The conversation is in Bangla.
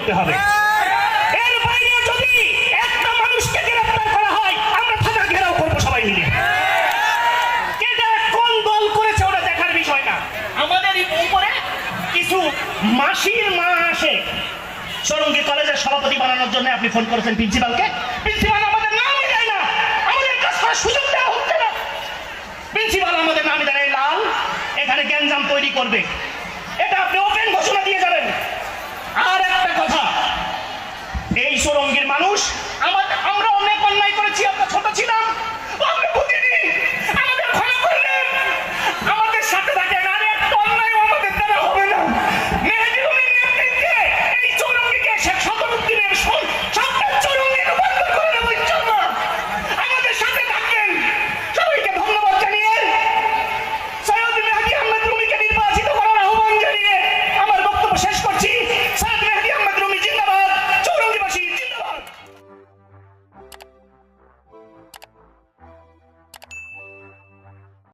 করতে হবে। এর বাইরে যদি একটা মানুষকে গ্রেফতার করা হয়, আমরা থানা ঘেরাও করব সবাই মিলে। কোন দল করেছে ওটা দেখার বিষয় না। আমাদের উপরে কিছু মাসির মা আসে। সরঙ্গী কলেজের সভাপতি বানানোর জন্য আপনি ফোন করেছেন প্রিন্সিপালকে। প্রিন্সিপাল আমাদের নামই দেয় না। আমাদের কাজ সুযোগ দেওয়া হচ্ছে না। প্রিন্সিপাল আমাদের নামই দেয় লাল। এখানে গ্যাঞ্জাম তৈরি করবে। এটা আপনি ওপেন ঘোষণা দিয়ে যাবেন। সুরঙ্গের মানুষ। আমরা আমরা